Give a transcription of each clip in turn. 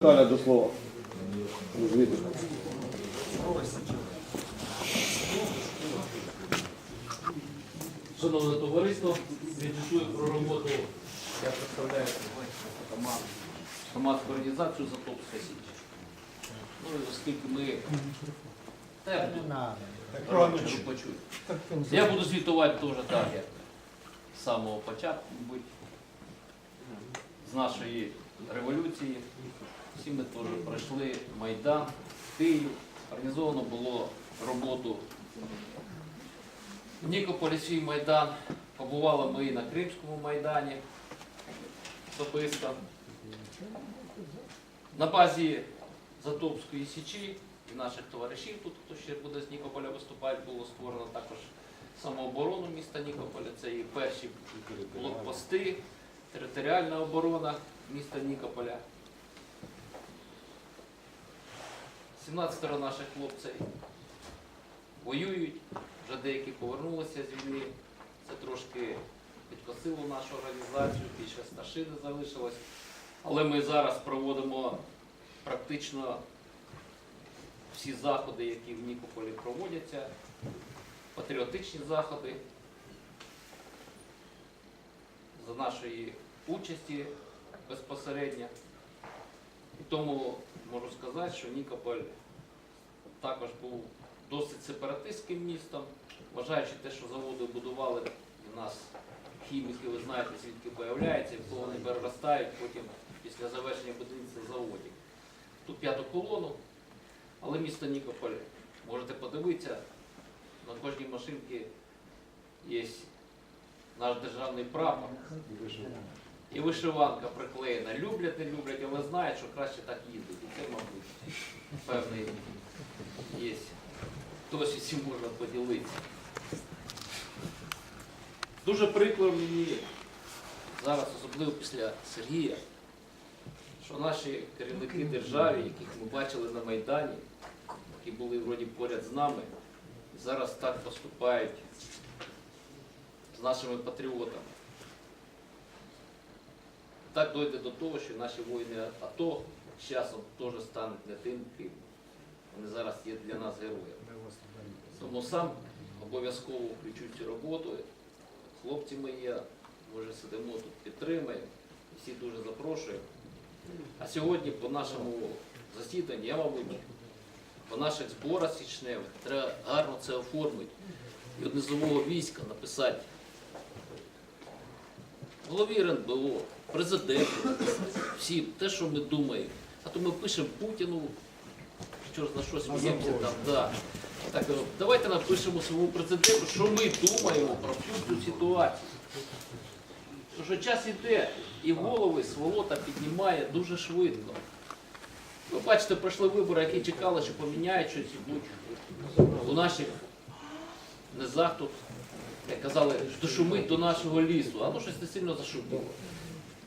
Таля до слова. Шановне товариство, відчую про роботу, я представляю команду, організацію Затопська Січ. Ну, оскільки ми теж почують. Я буду звітувати теж так, як з самого початку, мабуть, з нашої революції. Всі ми теж пройшли Майдан, Київ, організовано було роботу Нікополі свій Майдан. Побували ми і на Кримському Майдані особисто. На базі Затопської Січі і наших товаришів тут, хто ще буде з Нікополя виступати, було створено також самооборону міста Нікополя. Це і перші блокпости, територіальна оборона міста Нікополя. 17 наших хлопців воюють, вже деякі повернулися з війни. Це трошки підкосило нашу організацію, більше старшини залишилось. Але ми зараз проводимо практично всі заходи, які в Нікополі проводяться, патріотичні заходи за нашої участі безпосередньо. І тому можу сказати, що Нікополь також був досить сепаратистським містом, вважаючи те, що заводи будували в нас хіміки, ви знаєте, звідки появляються, і коли вони переростають потім після завершення будівництва заводів. Тут п'яту колону, але місто Нікополь, можете подивитися, на кожній машинці є наш державний прапор. І вишиванка приклеєна. Люблять, не люблять, але знають, що краще так їздить. І це, мабуть, певний є. Хтось із цим можна поділитися. Дуже прикро мені зараз, особливо після Сергія, що наші керівники держави, яких ми бачили на Майдані, які були вроді поряд з нами, зараз так поступають з нашими патріотами. Так дойде до того, що наші воїни АТО з часом теж стануть не тим, ким вони зараз є для нас героями. Тому сам обов'язково включу цю роботу. Хлопці мої, ми вже сидимо тут, підтримуємо. Всі дуже запрошуємо. А сьогодні по нашому засіданні, я, мабуть, по наших зборах січневих треба гарно це оформити. І от низового війська написати голові РНБО, президенту, всім те, що ми думаємо. А то ми пишемо Путіну, чорт на що сміємося там. Да. Так, е, давайте напишемо своєму президенту, що ми думаємо про всю цю ситуацію. Тому що час іде, і голови сволота піднімає дуже швидко. Ви бачите, пройшли вибори, які чекали, що поміняють щось будь у наших низах тут, як казали, дошумить до нашого лісу, а ну щось не сильно зашуміло.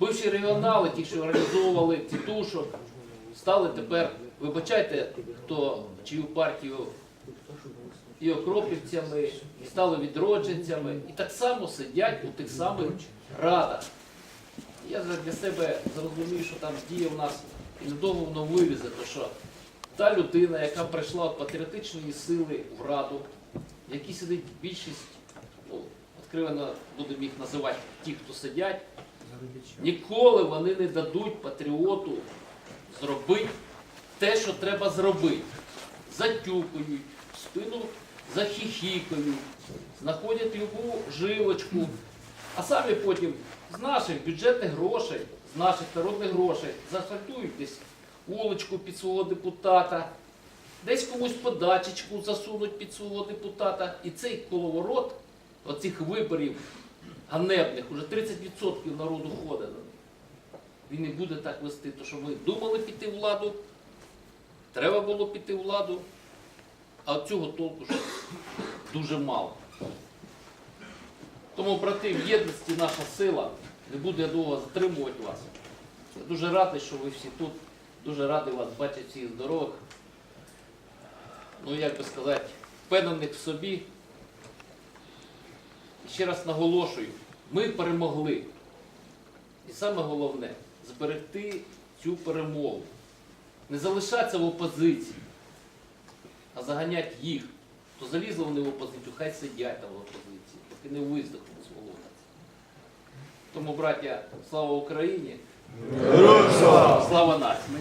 Бивші регіонали, ті, що організовували тітушок, стали тепер, вибачайте, хто чию партію і окропівцями, і стали відродженцями, і так само сидять у тих самих радах. Я для себе зрозумів, що там діє в нас і недовго вивізе, то що та людина, яка прийшла від патріотичної сили в раду, в якій сидить більшість, ну, відкривано будемо їх називати ті, хто сидять, ніколи вони не дадуть патріоту зробити те, що треба зробити. Затюкають, спину захихікають, знаходять любу жилочку, а самі потім з наших бюджетних грошей, з наших народних грошей заасфальтують десь вуличку під свого депутата, десь комусь подачечку засунуть під свого депутата. І цей коловорот оцих виборів ганебних, уже 30% народу ходить. Він не буде так вести, то що ми думали піти в владу, треба було піти в владу, а цього толку ж дуже мало. Тому, брати, в єдності наша сила, не буду я довго затримувати вас. Я дуже радий, що ви всі тут, дуже радий вас бачити всіх здорових. Ну, як би сказати, впевнених в собі. Ще раз наголошую, ми перемогли. І саме головне зберегти цю перемогу. Не залишатися в опозиції, а заганяти їх. То залізли вони в опозицію, хай сидять там в опозиції, поки не виздохнуть з голоду. Тому, браття, слава Україні! Слава нації!